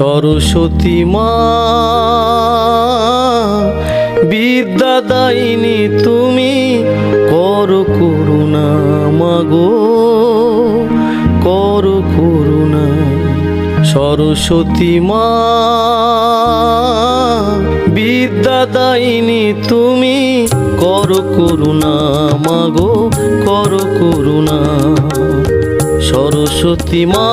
সরস্বতী মা, বিদ্যা দাইনি তুমি কর করুণা মাগো, কর করুণা সরস্বতী মা, বিদ্যা দাইনি তুমি কর করুণা মাগো, কর করুণা সরস্বতী মা।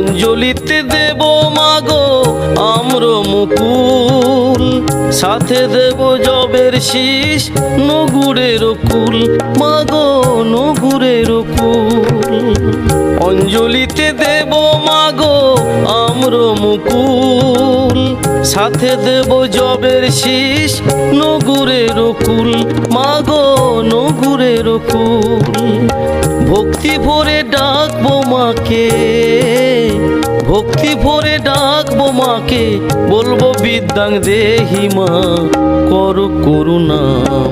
অঞ্জলিতে দেব মাগো আম্র মুকুল সাথে দেব জবের শীষ, নগুরের কুল। মাগো নগুরের কুল। অঞ্জলিতে দেব মাগো আম্র মুকুল সাথে দেব জবের শীষ, নগুরের কুল। মাগো নগুরের কুল। ভক্তি ভরে ডাকবো মাকে। ভক্তি ভরে ডাকবো মাকে, বলব বিদ্যাং দেহি মা, কর করুণা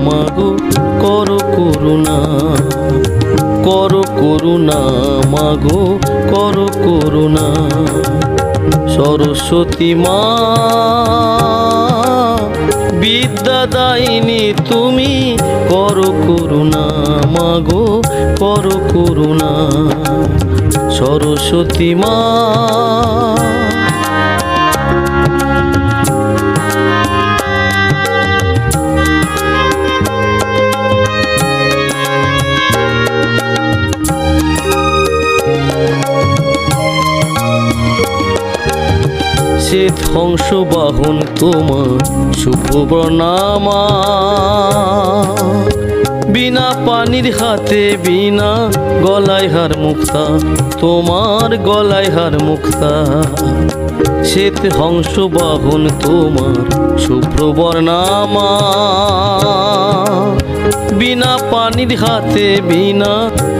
মাগো, কর করুণা কর করুণা মাগো, কর করুণা। সরস্বতী মা, বিদ্যা দাইনি তুমি, কর করুণা মাগো, কর করুণা। সরস্বতী মা। ধ্বংস বাহন তোমার শুভবর্ণামা বিনা পানির হাতে বিনা গলায় হার মুক্তা, তোমার গলায় হার মুক্তা। শ্বেত হংস বাহন তোমার শুভ্রবর্ণামা বিনা পানির হাতে বিনা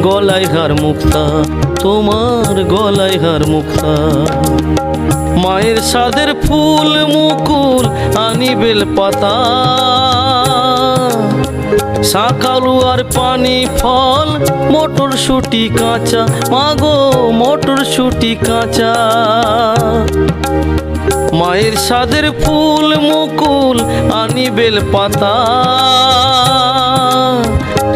গলায় হার মুক্তা, তোমার গলায় হার মুক্তা। মায়ের সাদের ফুল মুকুল আনি বেল পাতা। শাকালু আর পানি ফল, মটর শুটি কাঁচা। মাগো, মটর শুটি কাঁচা। মায়ের সাদের ফুল, মুকুল, আনি বেল পাতা।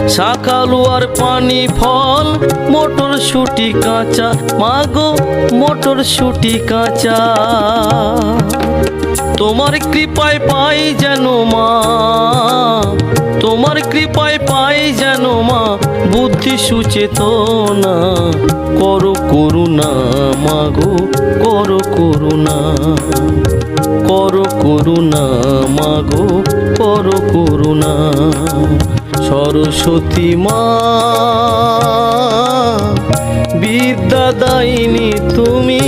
শাকালু আর পানি ফল, মটর শুটি কাঁচা। মাগো, মটর শুটি কাঁচা। তোমার কৃপায় পাই যেন মা, তোমার কৃপায় পাই যেন মা, বুদ্ধি সুচেতনা, করো করুণা মাগো, করো করুণা করো করুণা মাগো, করো করুণা, সরস্বতী মা বিদ্যা দাইনি তুমি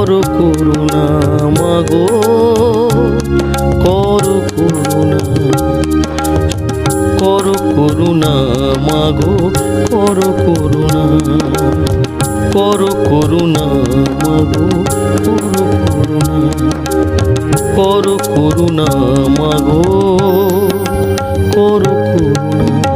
করো করুণা, মাগো, করো করুণা করো করুণা, মাগো, করো করুণা করো করুণা, মাগো, করো করুণা করো করুণা, মাগো, করো করুণা।